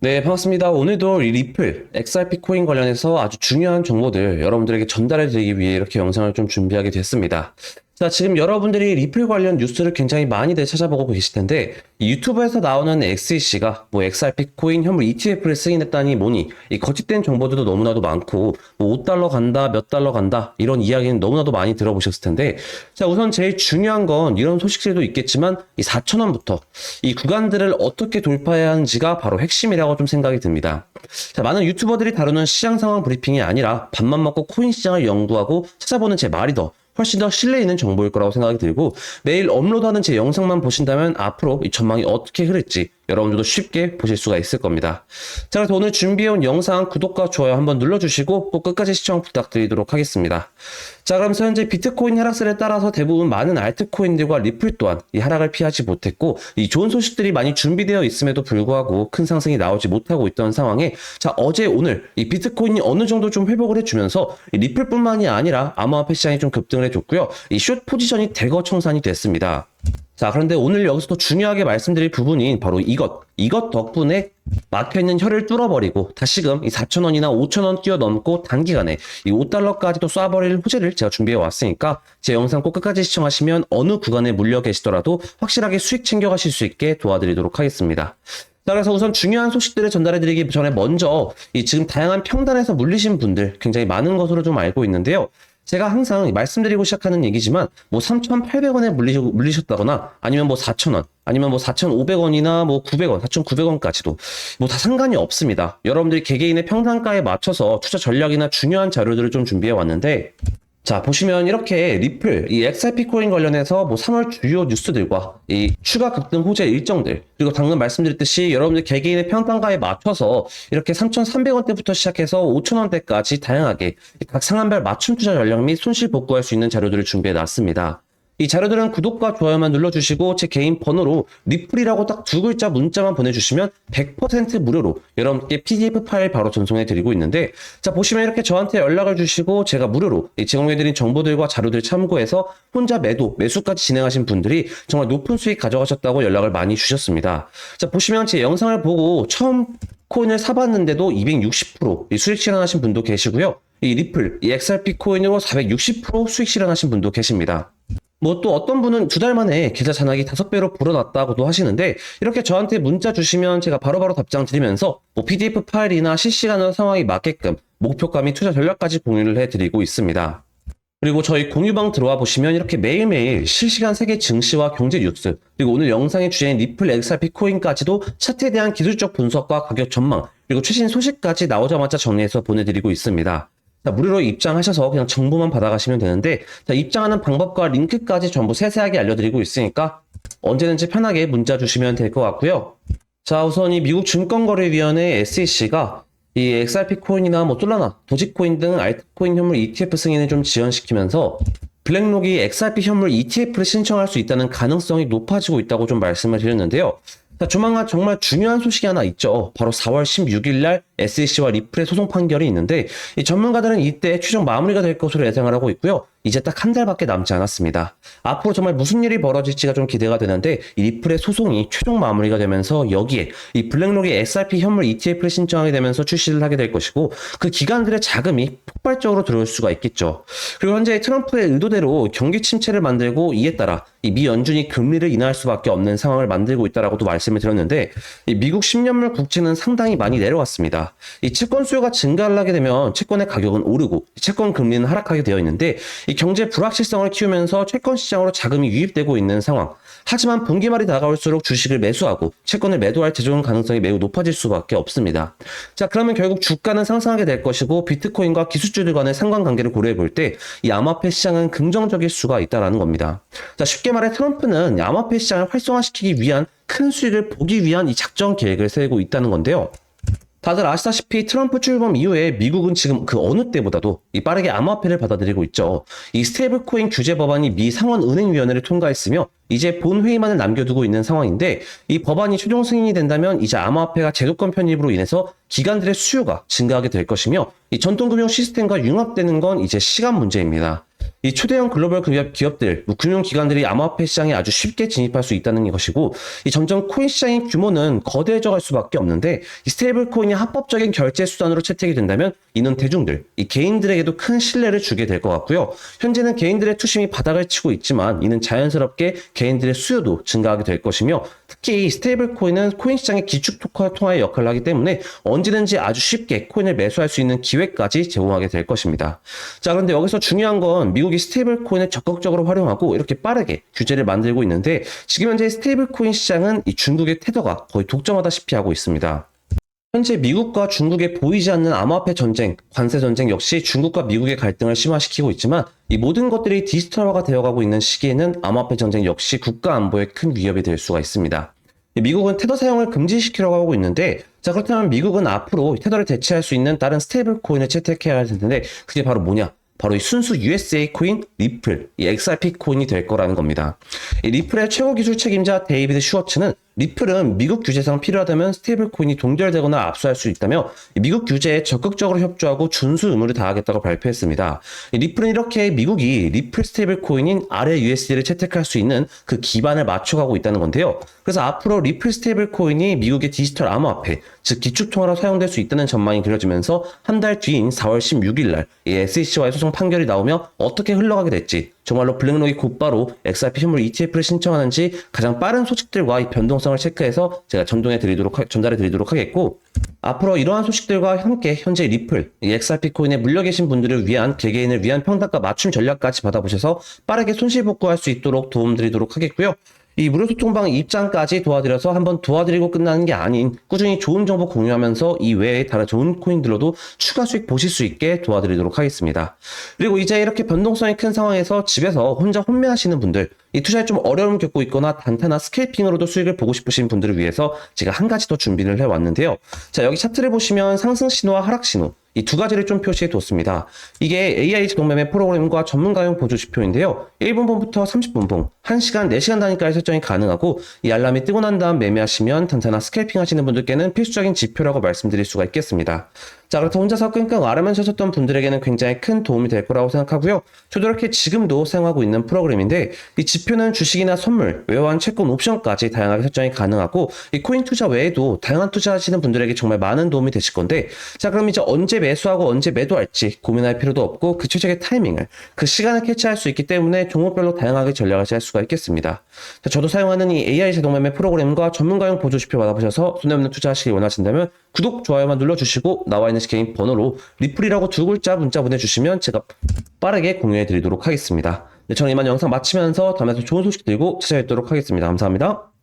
네, 반갑습니다. 오늘도 이 리플, XRP 코인 관련해서 아주 중요한 정보들 여러분들에게 전달해 드리기 위해 이렇게 영상을 좀 준비하게 됐습니다. 자, 지금 여러분들이 리플 관련 뉴스를 굉장히 많이들 찾아보고 계실 텐데, 이 유튜브에서 나오는 XEC가 뭐 XRP 코인 현물 ETF를 승인했다니 뭐니, 이 거짓된 정보들도 너무나도 많고, 뭐 5달러 간다, 몇 달러 간다, 이런 이야기는 너무나도 많이 들어보셨을 텐데, 자, 우선 제일 중요한 건 이런 소식들도 있겠지만, 이 4천원부터 이 구간들을 어떻게 돌파해야 하는지가 바로 핵심이라고 좀 생각이 듭니다. 자, 많은 유튜버들이 다루는 시장 상황 브리핑이 아니라 밥만 먹고 코인 시장을 연구하고 찾아보는 제 말이 더 훨씬 더 신뢰 있는 정보일 거라고 생각이 들고 매일 업로드하는 제 영상만 보신다면 앞으로 이 전망이 어떻게 흐를지 여러분들도 쉽게 보실 수가 있을 겁니다. 자, 그래서 오늘 준비해온 영상 구독과 좋아요 한번 눌러주시고 꼭 끝까지 시청 부탁드리도록 하겠습니다. 자, 그럼 현재 비트코인 하락세를 따라서 대부분 많은 알트코인들과 리플 또한 이 하락을 피하지 못했고 이 좋은 소식들이 많이 준비되어 있음에도 불구하고 큰 상승이 나오지 못하고 있던 상황에 자, 어제 오늘 이 비트코인이 어느 정도 좀 회복을 해주면서 이 리플뿐만이 아니라 암호화폐 시장이 좀 급등을 해줬고요. 이 숏 포지션이 대거 청산이 됐습니다. 자, 그런데 오늘 여기서 또 중요하게 말씀드릴 부분인 바로 이것. 이것 덕분에 막혀있는 혀를 뚫어버리고 다시금 이 4,000원이나 5,000원 뛰어넘고 단기간에 이 5달러까지도 쏴버릴 호재를 제가 준비해 왔으니까 제 영상 꼭 끝까지 시청하시면 어느 구간에 물려 계시더라도 확실하게 수익 챙겨가실 수 있게 도와드리도록 하겠습니다. 자, 그래서 우선 중요한 소식들을 전달해드리기 전에 먼저 이 지금 다양한 평단에서 물리신 분들 굉장히 많은 것으로 좀 알고 있는데요. 제가 항상 말씀드리고 시작하는 얘기지만 뭐 3,800원에 물리, 물리셨 다거나 아니면 뭐 4,000원 아니면 뭐 4,500원이나 뭐 900원, 4,900원까지도 뭐 다 상관이 없습니다. 여러분들이 개개인의 평단가에 맞춰서 투자 전략이나 중요한 자료들을 좀 준비해 왔는데 자, 보시면 이렇게 리플, 이 XRP 코인 관련해서 뭐 3월 주요 뉴스들과 이 추가 급등 호재 일정들, 그리고 방금 말씀드렸듯이 여러분들 개개인의 평단가에 맞춰서 이렇게 3,300원대부터 시작해서 5,000원대까지 다양하게 각 상한별 맞춤 투자 전략 및 손실 복구할 수 있는 자료들을 준비해 놨습니다. 이 자료들은 구독과 좋아요만 눌러주시고 제 개인 번호로 리플이라고 딱 두 글자 문자만 보내주시면 100% 무료로 여러분께 PDF 파일 바로 전송해 드리고 있는데 자 보시면 이렇게 저한테 연락을 주시고 제가 무료로 이 제공해드린 정보들과 자료들 참고해서 혼자 매도 매수까지 진행하신 분들이 정말 높은 수익 가져가셨다고 연락을 많이 주셨습니다. 자 보시면 제 영상을 보고 처음 코인을 사봤는데도 260%이 수익 실현하신 분도 계시고요. 이 리플, 이 XRP 코인으로 460% 수익 실현하신 분도 계십니다. 뭐 또 어떤 분은 두 달 만에 계좌 잔액이 다섯 배로 불어났다고도 하시는데 이렇게 저한테 문자 주시면 제가 바로바로 답장 드리면서 뭐 PDF 파일이나 실시간으로 상황이 맞게끔 목표가 및 투자 전략까지 공유를 해드리고 있습니다. 그리고 저희 공유방 들어와 보시면 이렇게 매일매일 실시간 세계 증시와 경제 뉴스 그리고 오늘 영상의 주제인 리플 XRP 코인까지도 차트에 대한 기술적 분석과 가격 전망 그리고 최신 소식까지 나오자마자 정리해서 보내드리고 있습니다. 자, 무료로 입장하셔서 그냥 정보만 받아가시면 되는데 자, 입장하는 방법과 링크까지 전부 세세하게 알려드리고 있으니까 언제든지 편하게 문자 주시면 될 것 같고요. 자, 우선 이 미국 증권거래위원회 SEC가 이 XRP 코인이나 뭐 솔라나, 도지코인 등 알트코인 현물 ETF 승인을 좀 지연시키면서 블랙록이 XRP 현물 ETF를 신청할 수 있다는 가능성이 높아지고 있다고 좀 말씀을 드렸는데요. 자, 조만간 정말 중요한 소식이 하나 있죠. 바로 4월 16일 날 SEC와 리플의 소송 판결이 있는데 이 전문가들은 이때 최종 마무리가 될 것으로 예상을 하고 있고요. 이제 딱 한 달밖에 남지 않았습니다. 앞으로 정말 무슨 일이 벌어질지가 좀 기대가 되는데 이 리플의 소송이 최종 마무리가 되면서 여기에 이 블랙록이 XRP 현물 ETF를 신청하게 되면서 출시를 하게 될 것이고 그 기관들의 자금이 폭발적으로 들어올 수가 있겠죠. 그리고 현재 트럼프의 의도대로 경기 침체를 만들고 이에 따라 이 미 연준이 금리를 인하할 수밖에 없는 상황을 만들고 있다라고도 말씀을 드렸는데 이 미국 10년물 국채는 상당히 많이 내려왔습니다. 이 채권 수요가 증가를 하게 되면 채권의 가격은 오르고 채권 금리는 하락하게 되어 있는데 이 경제 불확실성을 키우면서 채권 시장으로 자금이 유입되고 있는 상황. 하지만 분기 말이 다가올수록 주식을 매수하고 채권을 매도할 재조정 가능성이 매우 높아질 수밖에 없습니다. 자, 그러면 결국 주가는 상승하게 될 것이고 비트코인과 기술주들 간의 상관관계를 고려해 볼 때 이 암호화폐 시장은 긍정적일 수가 있다라는 겁니다. 자, 쉽게 말해 트럼프는 암호화폐 시장을 활성화시키기 위한 큰 수익을 보기 위한 이 작전 계획을 세우고 있다는 건데요. 다들 아시다시피 트럼프 출범 이후에 미국은 지금 그 어느 때보다도 이 빠르게 암호화폐를 받아들이고 있죠. 이 스테이블 코인 규제 법안이 미 상원은행위원회를 통과했으며 이제 본회의만을 남겨두고 있는 상황인데 이 법안이 최종 승인이 된다면 이제 암호화폐가 제도권 편입으로 인해서 기관들의 수요가 증가하게 될 것이며 이 전통금융 시스템과 융합되는 건 이제 시간 문제입니다. 이 초대형 글로벌 기업, 기업들, 뭐 금융 기관들이 암호화폐 시장에 아주 쉽게 진입할 수 있다는 것이고, 이 점점 코인 시장의 규모는 거대해져 갈 수밖에 없는데, 이 스테이블 코인이 합법적인 결제 수단으로 채택이 된다면, 이는 대중들, 이 개인들에게도 큰 신뢰를 주게 될 것 같고요. 현재는 개인들의 투심이 바닥을 치고 있지만, 이는 자연스럽게 개인들의 수요도 증가하게 될 것이며, 특히 이 스테이블 코인은 코인 시장의 기축 통화의 역할을 하기 때문에 언제든지 아주 쉽게 코인을 매수할 수 있는 기회까지 제공하게 될 것입니다. 자, 그런데 여기서 중요한 건 미국이 스테이블 코인을 적극적으로 활용하고 이렇게 빠르게 규제를 만들고 있는데 지금 현재 스테이블 코인 시장은 이 중국의 테더가 거의 독점하다시피 하고 있습니다. 현재 미국과 중국의 보이지 않는 암호화폐 전쟁, 관세 전쟁 역시 중국과 미국의 갈등을 심화시키고 있지만 이 모든 것들이 디지털화가 되어가고 있는 시기에는 암호화폐 전쟁 역시 국가 안보에 큰 위협이 될 수가 있습니다. 미국은 테더 사용을 금지시키려고 하고 있는데 자 그렇다면 미국은 앞으로 테더를 대체할 수 있는 다른 스테이블 코인을 채택해야 할 텐데 그게 바로 뭐냐? 바로 이 순수 USA 코인 리플, 이 XRP 코인이 될 거라는 겁니다. 이 리플의 최고 기술 책임자 데이비드 슈워츠는 리플은 미국 규제상 필요하다면 스테이블 코인이 동결되거나 압수할 수 있다며 미국 규제에 적극적으로 협조하고 준수 의무를 다하겠다고 발표했습니다. 이 리플은 이렇게 미국이 리플 스테이블 코인인 아래 USD를 채택할 수 있는 그 기반을 맞춰가고 있다는 건데요. 그래서 앞으로 리플 스테이블 코인이 미국의 디지털 암호화폐, 즉 기축통화로 사용될 수 있다는 전망이 그려지면서 한 달 뒤인 4월 16일 날 SEC와의 소송 판결이 나오며 어떻게 흘러가게 될지 정말로 블랙록이 곧바로 XRP 현물 ETF를 신청하는지 가장 빠른 소식들과 이 변동성을 체크해서 제가 전동해 드리도록 하- 전달해 드리도록 하겠고 앞으로 이러한 소식들과 함께 현재 리플, 이 XRP 코인에 물려 계신 분들을 위한 개개인을 위한 평단가 맞춤 전략까지 받아보셔서 빠르게 손실 복구할 수 있도록 도움드리도록 하겠고요. 이 무료 소통방 입장까지 도와드려서 한번 도와드리고 끝나는 게 아닌 꾸준히 좋은 정보 공유하면서 이 외에 다른 좋은 코인들로도 추가 수익 보실 수 있게 도와드리도록 하겠습니다. 그리고 이제 이렇게 변동성이 큰 상황에서 집에서 혼자 혼매하시는 분들, 이 투자에 좀 어려움 겪고 있거나 단타나 스케이핑으로도 수익을 보고 싶으신 분들을 위해서 제가 한 가지 더 준비를 해왔는데요. 자, 여기 차트를 보시면 상승 신호와 하락 신호, 이 두 가지를 좀 표시해 뒀습니다. 이게 AI 자동매매 프로그램과 전문가용 보조 지표인데요. 1분봉부터 30분봉, 1시간, 4시간 단위까지 설정이 가능하고 이 알람이 뜨고 난 다음 매매하시면 단타나 스캘핑 하시는 분들께는 필수적인 지표라고 말씀드릴 수가 있겠습니다. 자, 그래서 혼자서 끙끙 앓으면서 하셨던 분들에게는 굉장히 큰 도움이 될 거라고 생각하고요. 저도 이렇게 지금도 사용하고 있는 프로그램인데 이 지표는 주식이나 선물, 외환, 채권, 옵션까지 다양하게 설정이 가능하고 이 코인 투자 외에도 다양한 투자하시는 분들에게 정말 많은 도움이 되실 건데 자, 그럼 이제 언제 매수하고 언제 매도할지 고민할 필요도 없고 그 최적의 타이밍을 그 시간을 캐치할 수 있기 때문에 종목별로 다양하게 전략을 짤 수가 있겠습니다. 자, 저도 사용하는 이 AI 자동매매 프로그램과 전문가용 보조 지표 받아보셔서 손해없는 투자하시길 원하신다면 구독, 좋아요만 눌러주시고 나와 있는 개인 번호로 리플이라고 두 글자 문자 보내주시면 제가 빠르게 공유해 드리도록 하겠습니다. 네, 저는 이만 영상 마치면서 다음에 또 좋은 소식 들고 찾아뵙도록 하겠습니다. 감사합니다.